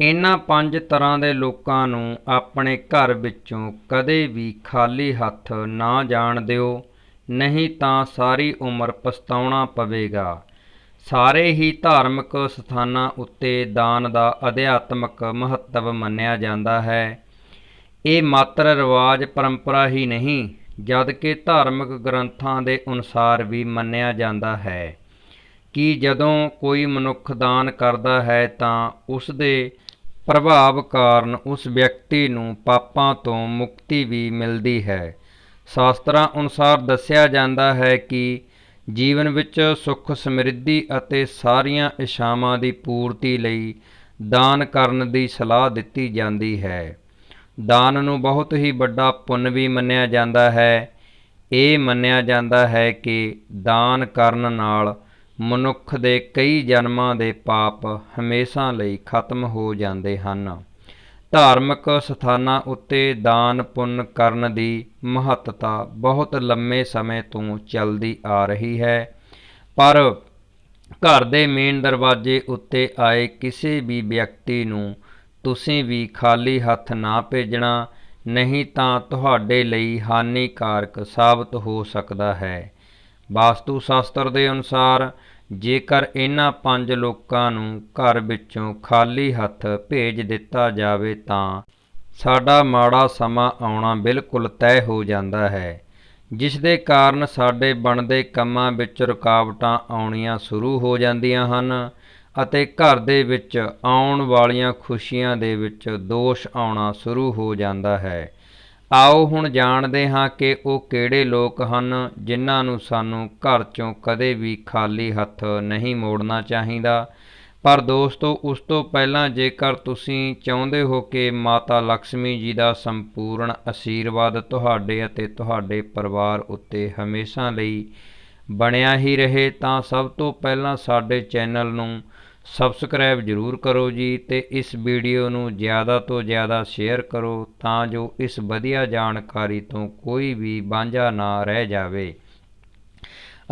ਇਹਨਾਂ ਪੰਜ ਤਰ੍ਹਾਂ ਦੇ ਲੋਕਾਂ ਨੂੰ ਆਪਣੇ ਘਰ ਵਿੱਚੋਂ ਕਦੇ ਵੀ ਖਾਲੀ ਹੱਥ ਨਾ ਜਾਣ ਦਿਓ, ਨਹੀਂ ਤਾਂ ਸਾਰੀ ਉਮਰ ਪਛਤਾਉਣਾ ਪਵੇਗਾ। ਸਾਰੇ ਹੀ ਧਾਰਮਿਕ ਸਥਾਨਾਂ ਉੱਤੇ ਦਾਨ ਦਾ ਅਧਿਆਤਮਕ ਮਹੱਤਵ ਮੰਨਿਆ ਜਾਂਦਾ ਹੈ। ਇਹ ਮਾਤਰ ਰਿਵਾਜ ਪਰੰਪਰਾ ਹੀ ਨਹੀਂ ਜਦ ਕਿ ਧਾਰਮਿਕ ਗ੍ਰੰਥਾਂ ਦੇ ਅਨੁਸਾਰ ਵੀ ਮੰਨਿਆ ਜਾਂਦਾ ਹੈ ਕਿ ਜਦੋਂ ਕੋਈ ਮਨੁੱਖ ਦਾਨ ਕਰਦਾ ਹੈ ਤਾਂ ਉਸ ਦੇ ਪ੍ਰਭਾਵ ਕਾਰਨ ਉਸ ਵਿਅਕਤੀ ਨੂੰ ਪਾਪਾਂ ਤੋਂ ਮੁਕਤੀ ਵੀ ਮਿਲਦੀ ਹੈ। ਸ਼ਾਸਤਰਾਂ ਅਨੁਸਾਰ ਦੱਸਿਆ ਜਾਂਦਾ ਹੈ ਕਿ ਜੀਵਨ ਵਿੱਚ ਸੁੱਖ ਸਮਰਿੱਧੀ ਅਤੇ ਸਾਰੀਆਂ ਇਛਾਵਾਂ ਦੀ ਪੂਰਤੀ ਲਈ ਦਾਨ ਕਰਨ ਦੀ ਸਲਾਹ ਦਿੱਤੀ ਜਾਂਦੀ ਹੈ। ਦਾਨ ਨੂੰ ਬਹੁਤ ਹੀ ਵੱਡਾ ਪੁੰਨ ਵੀ ਮੰਨਿਆ ਜਾਂਦਾ ਹੈ। ਇਹ ਮੰਨਿਆ ਜਾਂਦਾ ਹੈ ਕਿ ਦਾਨ ਕਰਨ ਨਾਲ ਮਨੁੱਖ ਦੇ ਕਈ ਜਨਮਾਂ ਦੇ ਪਾਪ ਹਮੇਸ਼ਾ ਲਈ ਖਤਮ ਹੋ ਜਾਂਦੇ ਹਨ। ਧਾਰਮਿਕ ਸਥਾਨਾਂ ਉੱਤੇ ਦਾਨ ਪੁੰਨ ਕਰਨ ਦੀ ਮਹੱਤਤਾ ਬਹੁਤ ਲੰਮੇ ਸਮੇਂ ਤੋਂ ਚੱਲਦੀ ਆ ਰਹੀ ਹੈ। ਪਰ ਘਰ ਦੇ ਮੇਨ ਦਰਵਾਜ਼ੇ ਉੱਤੇ ਆਏ ਕਿਸੇ ਵੀ ਵਿਅਕਤੀ ਨੂੰ ਤੁਸੀਂ ਵੀ ਖਾਲੀ ਹੱਥ ਨਾ ਭੇਜਣਾ, ਨਹੀਂ ਤਾਂ ਤੁਹਾਡੇ ਲਈ ਹਾਨੀਕਾਰਕ ਸਾਬਤ ਹੋ ਸਕਦਾ ਹੈ। ਵਾਸਤੂ ਸ਼ਾਸਤਰ ਦੇ ਅਨੁਸਾਰ ਜੇਕਰ ਇਹਨਾਂ ਪੰਜ ਲੋਕਾਂ ਨੂੰ ਘਰ ਵਿੱਚੋਂ ਖਾਲੀ ਹੱਥ ਭੇਜ ਦਿੱਤਾ ਜਾਵੇ ਤਾਂ ਸਾਡਾ ਮਾੜਾ ਸਮਾਂ ਆਉਣਾ ਬਿਲਕੁਲ ਤੈਅ ਹੋ ਜਾਂਦਾ ਹੈ, ਜਿਸ ਦੇ ਕਾਰਨ ਸਾਡੇ ਬਣਦੇ ਕੰਮਾਂ ਵਿੱਚ ਰੁਕਾਵਟਾਂ ਆਉਣੀਆਂ ਸ਼ੁਰੂ ਹੋ ਜਾਂਦੀਆਂ ਹਨ ਅਤੇ ਘਰ ਦੇ ਵਿੱਚ ਆਉਣ ਵਾਲੀਆਂ ਖੁਸ਼ੀਆਂ ਦੇ ਵਿੱਚ ਦੋਸ਼ ਆਉਣਾ ਸ਼ੁਰੂ ਹੋ ਜਾਂਦਾ ਹੈ। ਆਓ ਹੁਣ ਜਾਣਦੇ ਹਾਂ ਕਿ ਉਹ ਕਿਹੜੇ ਲੋਕ ਹਨ, ਜਿਨ੍ਹਾਂ ਨੂੰ ਸਾਨੂੰ ਘਰ ਚੋਂ ਕਦੇ ਵੀ ਖਾਲੀ ਹੱਥ ਨਹੀਂ ਮੋੜਨਾ ਚਾਹੀਦਾ। ਪਰ ਦੋਸਤੋ, ਉਸ ਤੋਂ ਪਹਿਲਾਂ ਜੇਕਰ ਤੁਸੀਂ ਚਾਹੁੰਦੇ ਹੋ ਕਿ ਮਾਤਾ ਲక్ష్ਮੀ ਜੀ ਦਾ ਸੰਪੂਰਨ ਅਸ਼ੀਰਵਾਦ ਤੁਹਾਡੇ ਅਤੇ ਤੁਹਾਡੇ ਪਰਿਵਾਰ ਉੱਤੇ ਹਮੇਸ਼ਾ ਲਈ ਬਣਿਆ ਹੀ ਰਹੇ, ਤਾਂ ਸਭ ਤੋਂ ਪਹਿਲਾਂ ਸਾਡੇ ਚੈਨਲ ਨੂੰ ਸਬਸਕ੍ਰਾਈਬ ਜ਼ਰੂਰ ਕਰੋ ਜੀ ਤੇ ਇਸ ਵੀਡੀਓ ਨੂੰ ਜ਼ਿਆਦਾ ਤੋਂ ਜ਼ਿਆਦਾ ਸ਼ੇਅਰ ਕਰੋ ਤਾਂ ਜੋ ਇਸ ਵਧੀਆ ਜਾਣਕਾਰੀ ਤੋਂ ਕੋਈ ਵੀ ਵਾਂਝਾ ਨਾ ਰਹਿ ਜਾਵੇ।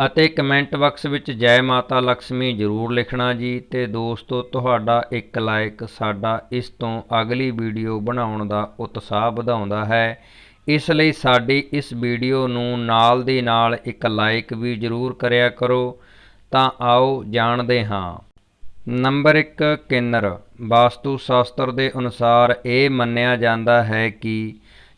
ਅਤੇ ਕਮੈਂਟ ਬਾਕਸ ਵਿੱਚ ਜੈ ਮਾਤਾ ਲక్ష్ਮੀ ਜ਼ਰੂਰ ਲਿਖਣਾ ਜੀ ਤੇ ਦੋਸਤੋ, ਤੁਹਾਡਾ ਇੱਕ ਲਾਇਕ ਸਾਡਾ ਇਸ ਤੋਂ ਅਗਲੀ ਵੀਡੀਓ ਬਣਾਉਣ ਦਾ ਉਤਸ਼ਾਹ ਵਧਾਉਂਦਾ ਹੈ। ਇਸ ਲਈ ਸਾਡੀ ਇਸ ਵੀਡੀਓ ਨੂੰ ਨਾਲ ਦੀ ਨਾਲ ਇੱਕ ਲਾਈਕ ਵੀ ਜ਼ਰੂਰ ਕਰਿਆ ਕਰੋ। ਤਾਂ ਆਓ ਜਾਣਦੇ ਹਾਂ। ਨੰਬਰ 1 ਕਿੰਨਰ। ਵਾਸਤੂ ਸ਼ਾਸਤਰ ਦੇ ਅਨੁਸਾਰ ਇਹ ਮੰਨਿਆ ਜਾਂਦਾ ਹੈ ਕਿ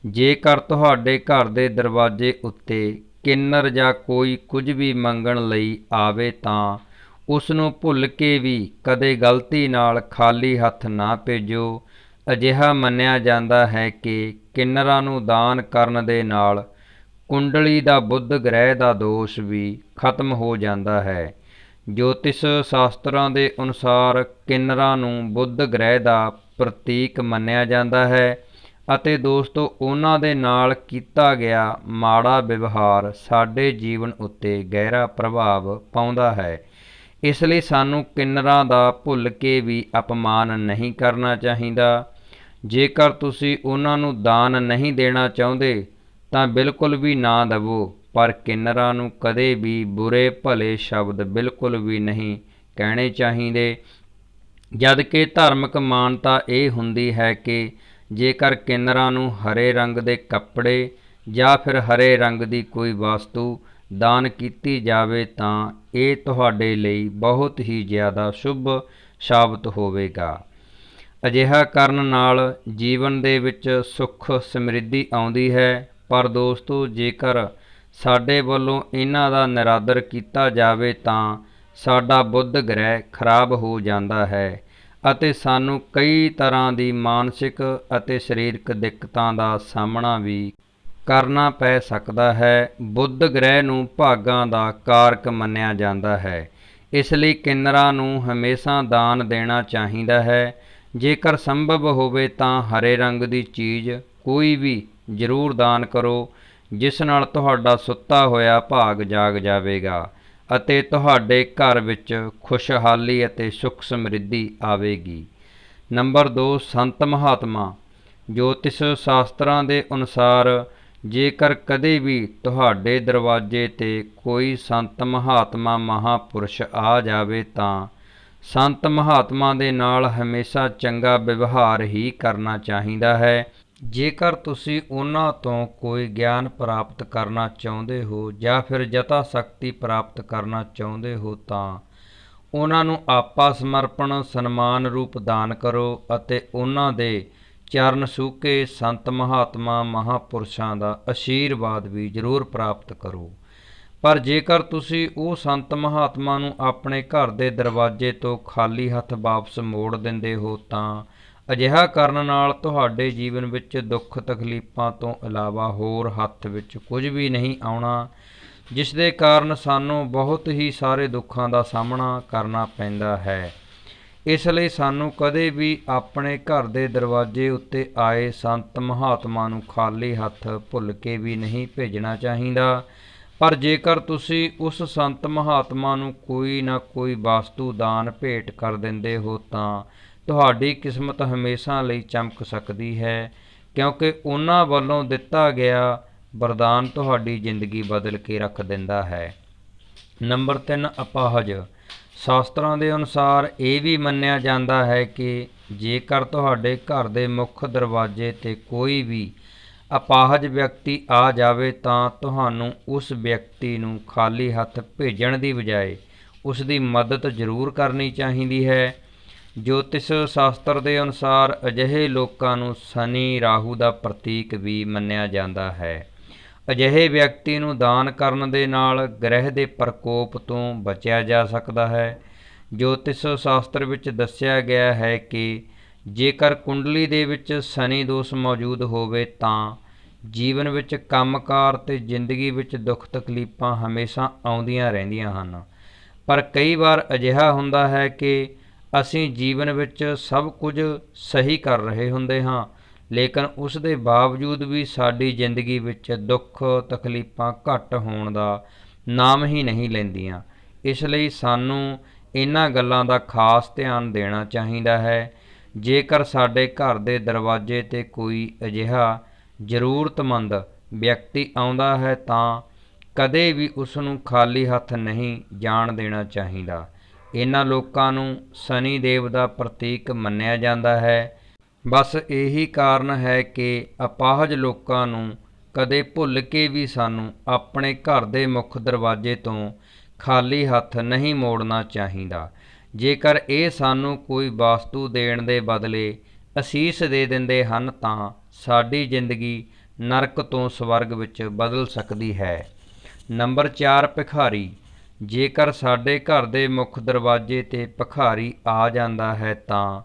ਜੇਕਰ ਤੁਹਾਡੇ ਘਰ ਦੇ ਦਰਵਾਜ਼ੇ ਉੱਤੇ ਕਿੰਨਰ ਜਾਂ ਕੋਈ ਕੁਝ ਵੀ ਮੰਗਣ ਲਈ ਆਵੇ ਤਾਂ ਉਸ ਨੂੰ ਭੁੱਲ ਕੇ ਵੀ ਕਦੇ ਗਲਤੀ ਨਾਲ ਖਾਲੀ ਹੱਥ ਨਾ ਭੇਜੋ। ਅਜਿਹਾ ਮੰਨਿਆ ਜਾਂਦਾ ਹੈ ਕਿ ਕਿੰਨਰਾਂ ਨੂੰ ਦਾਨ ਕਰਨ ਦੇ ਨਾਲ ਕੁੰਡਲੀ ਦਾ ਬੁੱਧ ਗ੍ਰਹਿ ਦਾ ਦੋਸ਼ ਵੀ ਖਤਮ ਹੋ ਜਾਂਦਾ ਹੈ। ਜੋਤਿਸ਼ ਸ਼ਾਸਤਰਾਂ ਦੇ ਅਨੁਸਾਰ ਕਿੰਨਰਾਂ ਨੂੰ ਬੁੱਧ ਗ੍ਰਹਿ ਦਾ ਪ੍ਰਤੀਕ ਮੰਨਿਆ ਜਾਂਦਾ ਹੈ ਅਤੇ ਦੋਸਤੋ, ਉਹਨਾਂ ਦੇ ਨਾਲ ਕੀਤਾ ਗਿਆ ਮਾੜਾ ਵਿਵਹਾਰ ਸਾਡੇ ਜੀਵਨ ਉੱਤੇ ਗਹਿਰਾ ਪ੍ਰਭਾਵ ਪਾਉਂਦਾ ਹੈ। ਇਸ ਲਈ ਸਾਨੂੰ ਕਿੰਨਰਾਂ ਦਾ ਭੁੱਲ ਕੇ ਵੀ ਅਪਮਾਨ ਨਹੀਂ ਕਰਨਾ ਚਾਹੀਦਾ। ਜੇਕਰ ਤੁਸੀਂ ਉਹਨਾਂ ਨੂੰ ਦਾਨ ਨਹੀਂ ਦੇਣਾ ਚਾਹੁੰਦੇ, ਤਾਂ ਬਿਲਕੁਲ ਵੀ ਨਾ ਦੇਵੋ। ਪਰ ਕਿੰਨਰਾਂ ਨੂੰ ਕਦੇ ਵੀ ਬੁਰੇ ਭਲੇ ਸ਼ਬਦ ਬਿਲਕੁਲ ਵੀ ਨਹੀਂ ਕਹਿਣੇ ਚਾਹੀਦੇ। ਜਦ ਕਿ ਧਾਰਮਿਕ ਮਾਨਤਾ ਇਹ ਹੁੰਦੀ ਹੈ ਕਿ ਜੇਕਰ ਕਿੰਨਰਾਂ ਨੂੰ ਹਰੇ ਰੰਗ ਦੇ ਕੱਪੜੇ ਜਾਂ ਫਿਰ ਹਰੇ ਰੰਗ ਦੀ ਕੋਈ ਵਸਤੂ ਦਾਨ ਕੀਤੀ ਜਾਵੇ ਤਾਂ ਇਹ ਤੁਹਾਡੇ ਲਈ ਬਹੁਤ ਹੀ ਜ਼ਿਆਦਾ ਸ਼ੁਭ ਸਾਬਤ ਹੋਵੇਗਾ। ਅਜਿਹਾ ਕਰਨ ਨਾਲ ਜੀਵਨ ਦੇ ਵਿੱਚ ਸੁੱਖ ਸਮਰਿੱਧੀ ਆਉਂਦੀ ਹੈ। ਪਰ ਦੋਸਤੋ, ਜੇਕਰ ਸਾਡੇ ਵੱਲੋਂ ਇਹਨਾਂ ਦਾ ਨਿਰਾਦਰ ਕੀਤਾ ਜਾਵੇ ਤਾਂ ਸਾਡਾ ਬੁੱਧ ਗ੍ਰਹਿ ਖਰਾਬ ਹੋ ਜਾਂਦਾ ਹੈ ਅਤੇ ਸਾਨੂੰ ਕਈ ਤਰ੍ਹਾਂ ਦੀ ਮਾਨਸਿਕ ਅਤੇ ਸਰੀਰਕ ਦਿੱਕਤਾਂ ਦਾ ਸਾਹਮਣਾ ਵੀ ਕਰਨਾ ਪੈ ਸਕਦਾ ਹੈ। ਬੁੱਧ ਗ੍ਰਹਿ ਨੂੰ ਭਾਗਾਂ ਦਾ ਕਾਰਕ ਮੰਨਿਆ ਜਾਂਦਾ ਹੈ। ਇਸ ਲਈ ਕਿੰਨਰਾਂ ਨੂੰ ਹਮੇਸ਼ਾ ਦਾਨ ਦੇਣਾ ਚਾਹੀਦਾ ਹੈ। ਜੇਕਰ ਸੰਭਵ ਹੋਵੇ ਤਾਂ ਹਰੇ ਰੰਗ ਦੀ ਚੀਜ਼ ਕੋਈ ਵੀ ਜ਼ਰੂਰ ਦਾਨ ਕਰੋ। ਜਿਸ ਨਾਲ ਤੁਹਾਡਾ ਸੁੱਤਾ ਹੋਇਆ ਭਾਗ ਜਾਗ ਜਾਵੇਗਾ ਅਤੇ ਤੁਹਾਡੇ ਘਰ ਵਿੱਚ ਖੁਸ਼ਹਾਲੀ ਅਤੇ ਸੁਖ ਸਮਰਿੱਧੀ ਆਵੇਗੀ। ਨੰਬਰ 2 ਸੰਤ ਮਹਾਤਮਾ। ਜੋਤਿਸ਼ ਸ਼ਾਸਤਰਾਂ ਦੇ ਅਨੁਸਾਰ ਜੇਕਰ ਕਦੇ ਵੀ ਤੁਹਾਡੇ ਦਰਵਾਜ਼ੇ ਤੇ ਕੋਈ ਸੰਤ ਮਹਾਤਮਾ ਮਹਾਪੁਰਸ਼ ਆ ਜਾਵੇ ਤਾਂ ਸੰਤ ਮਹਾਤਮਾ ਦੇ ਨਾਲ ਹਮੇਸ਼ਾ ਚੰਗਾ ਵਿਵਹਾਰ ਹੀ ਕਰਨਾ ਚਾਹੀਦਾ ਹੈ। ਜੇਕਰ ਤੁਸੀਂ ਉਹਨਾਂ ਤੋਂ ਕੋਈ ਗਿਆਨ ਪ੍ਰਾਪਤ ਕਰਨਾ ਚਾਹੁੰਦੇ ਹੋ ਜਾਂ ਫਿਰ ਯਥਾ ਸ਼ਕਤੀ ਪ੍ਰਾਪਤ ਕਰਨਾ ਚਾਹੁੰਦੇ ਹੋ ਤਾਂ ਉਹਨਾਂ ਨੂੰ ਆਪਾ ਸਮਰਪਣ, ਸਨਮਾਨ ਰੂਪ ਦਾਨ ਕਰੋ ਅਤੇ ਉਹਨਾਂ ਦੇ ਚਰਨ ਸੂਕੇ ਸੰਤ ਮਹਾਤਮਾ ਮਹਾਪੁਰਸ਼ਾਂ ਦਾ ਅਸ਼ੀਰਵਾਦ ਵੀ ਜ਼ਰੂਰ ਪ੍ਰਾਪਤ ਕਰੋ। ਪਰ ਜੇਕਰ ਤੁਸੀਂ ਉਹ ਸੰਤ ਮਹਾਤਮਾ ਨੂੰ ਆਪਣੇ ਘਰ ਦੇ ਦਰਵਾਜ਼ੇ ਤੋਂ ਖਾਲੀ ਹੱਥ ਵਾਪਸ ਮੋੜ ਦਿੰਦੇ ਹੋ ਤਾਂ ਅਜਿਹਾ ਕਰਨ ਨਾਲ ਤੁਹਾਡੇ ਜੀਵਨ ਵਿੱਚ ਦੁੱਖ ਤਕਲੀਫਾਂ ਤੋਂ ਇਲਾਵਾ ਹੋਰ ਹੱਥ ਵਿੱਚ ਕੁਝ ਵੀ ਨਹੀਂ ਆਉਣਾ, ਜਿਸ ਦੇ ਕਾਰਨ ਸਾਨੂੰ ਬਹੁਤ ਹੀ ਸਾਰੇ ਦੁੱਖਾਂ ਦਾ ਸਾਹਮਣਾ ਕਰਨਾ ਪੈਂਦਾ ਹੈ। ਇਸ ਲਈ ਸਾਨੂੰ ਕਦੇ ਵੀ ਆਪਣੇ ਘਰ ਦੇ ਦਰਵਾਜ਼ੇ ਉੱਤੇ ਆਏ ਸੰਤ ਮਹਾਤਮਾ ਨੂੰ ਖਾਲੀ ਹੱਥ ਭੁੱਲ ਕੇ ਵੀ ਨਹੀਂ ਭੇਜਣਾ ਚਾਹੀਦਾ। ਪਰ ਜੇਕਰ ਤੁਸੀਂ ਉਸ ਸੰਤ ਮਹਾਤਮਾ ਨੂੰ ਕੋਈ ਨਾ ਕੋਈ ਵਸਤੂ ਦਾਨ ਭੇਟ ਕਰ ਦਿੰਦੇ ਹੋ ਤਾਂ ਤੁਹਾਡੀ ਕਿਸਮਤ ਹਮੇਸ਼ਾ ਲਈ ਚਮਕ ਸਕਦੀ ਹੈ, ਕਿਉਂਕਿ ਉਹਨਾਂ ਵੱਲੋਂ ਦਿੱਤਾ ਗਿਆ ਵਰਦਾਨ ਤੁਹਾਡੀ ਜ਼ਿੰਦਗੀ ਬਦਲ ਕੇ ਰੱਖ ਦਿੰਦਾ ਹੈ। ਨੰਬਰ 3 ਅਪਾਹਜ। ਸ਼ਾਸਤਰਾਂ ਦੇ ਅਨੁਸਾਰ ਇਹ ਵੀ ਮੰਨਿਆ ਜਾਂਦਾ ਹੈ ਕਿ ਜੇਕਰ ਤੁਹਾਡੇ ਘਰ ਦੇ ਮੁੱਖ ਦਰਵਾਜ਼ੇ ਤੇ ਕੋਈ ਵੀ ਅਪਾਹਜ ਵਿਅਕਤੀ ਆ ਜਾਵੇ ਤਾਂ ਤੁਹਾਨੂੰ ਉਸ ਵਿਅਕਤੀ ਨੂੰ ਖਾਲੀ ਹੱਥ ਭੇਜਣ ਦੀ ਬਜਾਏ ਉਸ ਦੀ ਮਦਦ ਜ਼ਰੂਰ ਕਰਨੀ ਚਾਹੀਦੀ ਹੈ। ਜੋਤਿਸ਼ ਸ਼ਾਸਤਰ ਦੇ ਅਨੁਸਾਰ ਅਜਿਹੇ ਲੋਕਾਂ ਨੂੰ ਸ਼ਨੀ ਰਾਹੂ ਦਾ ਪ੍ਰਤੀਕ ਵੀ ਮੰਨਿਆ ਜਾਂਦਾ ਹੈ। ਅਜਿਹੇ ਵਿਅਕਤੀ ਨੂੰ ਦਾਨ ਕਰਨ ਦੇ ਨਾਲ ਗ੍ਰਹਿ ਦੇ ਪ੍ਰਕੋਪ ਤੋਂ ਬਚਿਆ ਜਾ ਸਕਦਾ ਹੈ। ਜੋਤਿਸ਼ ਸ਼ਾਸਤਰ ਵਿੱਚ ਦੱਸਿਆ ਗਿਆ ਹੈ ਕਿ ਜੇਕਰ ਕੁੰਡਲੀ ਦੇ ਵਿੱਚ ਸ਼ਨੀ ਦੋਸ਼ ਮੌਜੂਦ ਹੋਵੇ ਤਾਂ ਜੀਵਨ ਵਿੱਚ ਕੰਮਕਾਰ ਤੇ ਜ਼ਿੰਦਗੀ ਵਿੱਚ ਦੁੱਖ ਤਕਲੀਫਾਂ ਹਮੇਸ਼ਾ ਆਉਂਦੀਆਂ ਰਹਿੰਦੀਆਂ ਹਨ। ਪਰ ਕਈ ਵਾਰ ਅਜਿਹਾ ਹੁੰਦਾ ਹੈ ਕਿ ਅਸੀਂ ਜੀਵਨ ਵਿੱਚ ਸਭ ਕੁਝ ਸਹੀ ਕਰ ਰਹੇ ਹੁੰਦੇ ਹਾਂ, ਲੇਕਿਨ ਉਸ ਦੇ ਬਾਵਜੂਦ ਵੀ ਸਾਡੀ ਜ਼ਿੰਦਗੀ ਵਿੱਚ ਦੁੱਖ, ਤਕਲੀਫਾਂ ਘੱਟ ਹੋਣ ਦਾ ਨਾਮ ਹੀ ਨਹੀਂ ਲੈਂਦੀਆਂ। ਇਸ ਲਈ ਸਾਨੂੰ ਇਹਨਾਂ ਗੱਲਾਂ ਦਾ ਖਾਸ ਧਿਆਨ ਦੇਣਾ ਚਾਹੀਦਾ ਹੈ। ਜੇਕਰ ਸਾਡੇ ਘਰ ਦੇ ਦਰਵਾਜ਼ੇ ਤੇ ਕੋਈ ਅਜਿਹਾ ਜ਼ਰੂਰਤਮੰਦ ਵਿਅਕਤੀ ਆਉਂਦਾ ਹੈ ਤਾਂ ਕਦੇ ਵੀ ਉਸ ਨੂੰ ਖਾਲੀ ਹੱਥ ਨਹੀਂ ਜਾਣ ਦੇਣਾ ਚਾਹੀਦਾ। ਇਹਨਾਂ ਲੋਕਾਂ ਨੂੰ ਸਨੀ ਦੇਵ ਦਾ ਪ੍ਰਤੀਕ ਮੰਨਿਆ ਜਾਂਦਾ ਹੈ। ਬਸ ਇਹੀ ਕਾਰਨ ਹੈ ਕਿ ਅਪਾਹਜ ਲੋਕਾਂ ਨੂੰ ਕਦੇ ਭੁੱਲ ਕੇ ਵੀ ਸਾਨੂੰ ਆਪਣੇ ਘਰ ਦੇ ਮੁੱਖ ਦਰਵਾਜ਼ੇ ਤੋਂ ਖਾਲੀ ਹੱਥ ਨਹੀਂ ਮੋੜਨਾ ਚਾਹੀਦਾ। ਜੇਕਰ ਇਹ ਸਾਨੂੰ ਕੋਈ ਵਸਤੂ ਦੇਣ ਦੇ ਬਦਲੇ ਅਸੀਸ ਦੇ ਦਿੰਦੇ ਹਨ ਤਾਂ ਸਾਡੀ ਜ਼ਿੰਦਗੀ ਨਰਕ ਤੋਂ ਸਵਰਗ ਵਿੱਚ ਬਦਲ ਸਕਦੀ ਹੈ। ਨੰਬਰ 4 ਭਿਖਾਰੀ। ਜੇਕਰ ਸਾਡੇ ਘਰ ਦੇ ਮੁੱਖ ਦਰਵਾਜ਼ੇ ਤੇ ਭਿਖਾਰੀ ਆ ਜਾਂਦਾ ਹੈ ਤਾਂ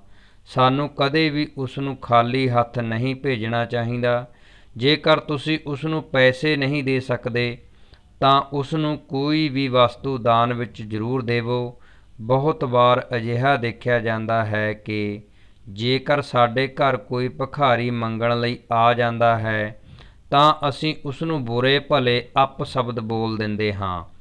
ਸਾਨੂੰ ਕਦੇ ਵੀ ਉਸ ਨੂੰ ਖਾਲੀ ਹੱਥ ਨਹੀਂ ਭੇਜਣਾ ਚਾਹੀਦਾ। ਜੇਕਰ ਤੁਸੀਂ ਉਸ ਨੂੰ ਪੈਸੇ ਨਹੀਂ ਦੇ ਸਕਦੇ, ਤਾਂ ਉਸ ਨੂੰ ਕੋਈ ਵੀ ਵਸਤੂ ਦਾਨ ਵਿੱਚ ਜ਼ਰੂਰ ਦੇਵੋ। ਬਹੁਤ ਵਾਰ ਅਜਿਹਾ ਦੇਖਿਆ ਜਾਂਦਾ ਹੈ ਕਿ ਜੇਕਰ ਸਾਡੇ ਘਰ ਕੋਈ ਭਿਖਾਰੀ ਮੰਗਣ ਲਈ ਆ ਜਾਂਦਾ ਹੈ, ਤਾਂ ਅਸੀਂ ਉਸ ਨੂੰ ਬੁਰੇ ਭਲੇ ਅਪ ਸ਼ਬਦ ਬੋਲ ਦਿੰਦੇ ਹਾਂ।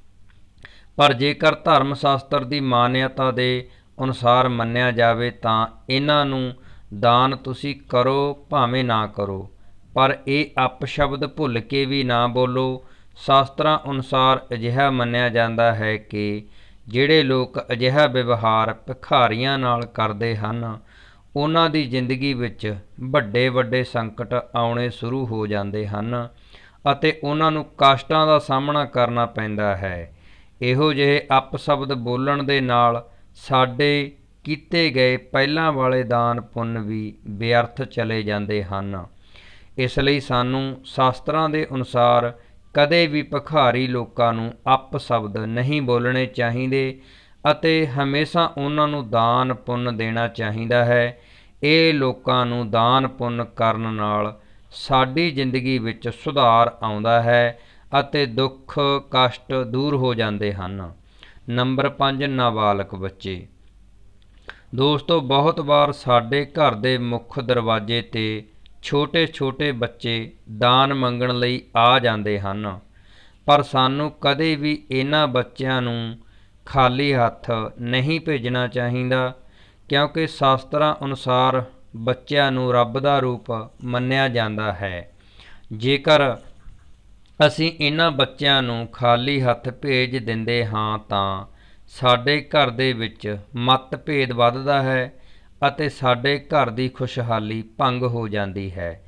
ਪਰ ਜੇਕਰ ਧਰਮ ਸ਼ਾਸਤਰ ਦੀ ਮਾਨਿਅਤਾ ਦੇ ਅਨੁਸਾਰ ਮੰਨਿਆ ਜਾਵੇ ਤਾਂ ਇਹਨਾਂ ਨੂੰ ਦਾਨ ਤੁਸੀਂ ਕਰੋ, ਭਾਵੇਂ ਨਾ ਕਰੋ। ਪਰ ਇਹ ਅਪਸ਼ਬਦ ਭੁੱਲ ਕੇ ਵੀ ਨਾ ਬੋਲੋ। ਸ਼ਾਸਤਰਾਂ ਅਨੁਸਾਰ ਅਜਿਹਾ ਮੰਨਿਆ ਜਾਂਦਾ ਹੈ ਕਿ ਜਿਹੜੇ ਲੋਕ ਅਜਿਹਾ ਵਿਵਹਾਰ ਭਿਖਾਰੀਆਂ ਨਾਲ ਕਰਦੇ ਹਨ, ਉਹਨਾਂ ਦੀ ਜ਼ਿੰਦਗੀ ਵਿੱਚ ਵੱਡੇ ਵੱਡੇ ਸੰਕਟ ਆਉਣੇ ਸ਼ੁਰੂ ਹੋ ਜਾਂਦੇ ਹਨ ਅਤੇ ਉਹਨਾਂ ਨੂੰ ਕਸ਼ਟਾਂ ਦਾ ਸਾਹਮਣਾ ਕਰਨਾ ਪੈਂਦਾ ਹੈ। ਇਹੋ ਜਿਹੇ ਅਪਸ਼ਬਦ ਬੋਲਣ ਦੇ ਨਾਲ ਸਾਡੇ ਕੀਤੇ ਗਏ ਪਹਿਲਾਂ ਵਾਲੇ ਦਾਨ ਪੁੰਨ ਵੀ ਬੇਅਰਥ ਚਲੇ ਜਾਂਦੇ ਹਨ। ਇਸ ਲਈ ਸਾਨੂੰ ਸ਼ਾਸਤਰਾਂ ਦੇ ਅਨੁਸਾਰ ਕਦੇ ਵੀ ਭਖਾਰੀ ਲੋਕਾਂ ਨੂੰ ਅਪਸ਼ਬਦ ਨਹੀਂ ਬੋਲਣੇ ਚਾਹੀਦੇ ਅਤੇ ਹਮੇਸ਼ਾ ਉਹਨਾਂ ਨੂੰ ਦਾਨ ਪੁੰਨ ਦੇਣਾ ਚਾਹੀਦਾ ਹੈ। ਇਹ ਲੋਕਾਂ ਨੂੰ ਦਾਨ ਪੁੰਨ ਕਰਨ ਨਾਲ ਸਾਡੀ ਜ਼ਿੰਦਗੀ ਵਿੱਚ ਸੁਧਾਰ ਆਉਂਦਾ ਹੈ। ਅਤੇ ਦੁੱਖ ਕਸ਼ਟ ਦੂਰ ਹੋ ਜਾਂਦੇ ਹਨ। ਨੰਬਰ 5 ਨਾਬਾਲਗ ਬੱਚੇ। ਦੋਸਤੋ, ਬਹੁਤ ਵਾਰ ਸਾਡੇ ਘਰ ਦੇ ਮੁੱਖ ਦਰਵਾਜ਼ੇ ਤੇ ਛੋਟੇ-ਛੋਟੇ ਬੱਚੇ ਦਾਨ ਮੰਗਣ ਲਈ ਆ ਜਾਂਦੇ ਹਨ। ਪਰ ਸਾਨੂੰ ਕਦੇ ਵੀ ਇਹਨਾਂ ਬੱਚਿਆਂ ਨੂੰ ਖਾਲੀ ਹੱਥ ਨਹੀਂ ਭੇਜਣਾ ਚਾਹੀਦਾ, ਕਿਉਂਕਿ ਸ਼ਾਸਤਰਾਂ ਅਨੁਸਾਰ ਬੱਚਿਆਂ ਨੂੰ ਰੱਬ ਦਾ ਰੂਪ ਮੰਨਿਆ ਜਾਂਦਾ ਹੈ। ਜੇਕਰ ਅਸੀਂ ਇਹਨਾਂ ਬੱਚਿਆਂ ਨੂੰ ਖਾਲੀ ਹੱਥ ਭੇਜ ਦਿੰਦੇ ਹਾਂ ਤਾਂ ਸਾਡੇ ਘਰ ਦੇ ਵਿੱਚ ਮਤਭੇਦ ਵੱਧਦਾ ਹੈ ਅਤੇ ਸਾਡੇ ਘਰ ਦੀ ਖੁਸ਼ਹਾਲੀ ਭੰਗ ਹੋ ਜਾਂਦੀ ਹੈ।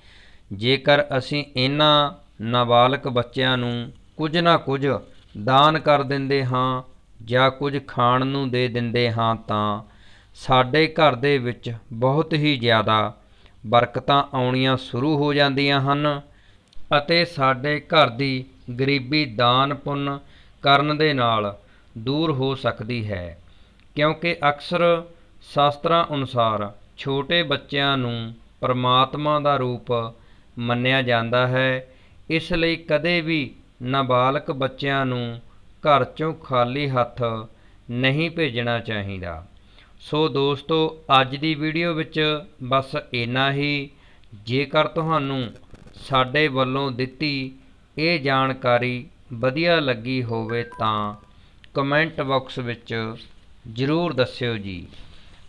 ਜੇਕਰ ਅਸੀਂ ਇਹਨਾਂ ਨਾਬਾਲਗ ਬੱਚਿਆਂ ਨੂੰ ਕੁਝ ਨਾ ਕੁਝ ਦਾਨ ਕਰ ਦਿੰਦੇ ਹਾਂ ਜਾਂ ਕੁਝ ਖਾਣ ਨੂੰ ਦੇ ਦਿੰਦੇ ਹਾਂ ਤਾਂ ਸਾਡੇ ਘਰ ਦੇ ਵਿੱਚ ਬਹੁਤ ਹੀ ਜ਼ਿਆਦਾ ਬਰਕਤਾਂ ਆਉਣੀਆਂ ਸ਼ੁਰੂ ਹੋ ਜਾਂਦੀਆਂ ਹਨ ਅਤੇ ਸਾਡੇ ਘਰ ਦੀ ਗਰੀਬੀ ਦਾਨ ਪੁੰਨ ਕਰਨ ਦੇ ਨਾਲ ਦੂਰ ਹੋ ਸਕਦੀ ਹੈ, ਕਿਉਂਕਿ ਅਕਸਰ ਸ਼ਾਸਤਰਾਂ ਅਨੁਸਾਰ ਛੋਟੇ ਬੱਚਿਆਂ ਨੂੰ ਪਰਮਾਤਮਾ ਦਾ ਰੂਪ ਮੰਨਿਆ ਜਾਂਦਾ ਹੈ। ਇਸ ਲਈ ਕਦੇ ਵੀ ਨਾਬਾਲਗ ਬੱਚਿਆਂ ਨੂੰ ਘਰ ਚੋਂ ਖਾਲੀ ਹੱਥ ਨਹੀਂ ਭੇਜਣਾ ਚਾਹੀਦਾ। ਸੋ ਦੋਸਤੋ, ਅੱਜ ਦੀ ਵੀਡੀਓ ਵਿੱਚ ਬਸ ਇੰਨਾ ਹੀ। ਜੇਕਰ ਤੁਹਾਨੂੰ ਸਾਡੇ ਵੱਲੋਂ ਦਿੱਤੀ ਇਹ ਜਾਣਕਾਰੀ ਵਧੀਆ ਲੱਗੀ ਹੋਵੇ ਤਾਂ ਕਮੈਂਟ ਬਾਕਸ ਵਿੱਚ ਜ਼ਰੂਰ ਦੱਸਿਓ ਜੀ।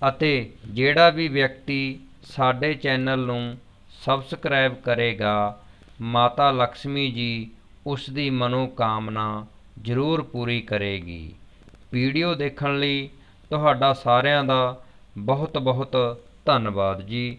ਅਤੇ ਜਿਹੜਾ ਵੀ ਵਿਅਕਤੀ ਸਾਡੇ ਚੈਨਲ ਨੂੰ ਸਬਸਕ੍ਰਾਈਬ ਕਰੇਗਾ, ਮਾਤਾ ਲక్ష్ਮੀ ਜੀ ਉਸ ਦੀ ਮਨੋਕਾਮਨਾ ਜ਼ਰੂਰ ਪੂਰੀ ਕਰੇਗੀ। ਵੀਡੀਓ ਦੇਖਣ ਲਈ ਤੁਹਾਡਾ ਸਾਰਿਆਂ ਦਾ ਬਹੁਤ ਬਹੁਤ ਧੰਨਵਾਦ ਜੀ।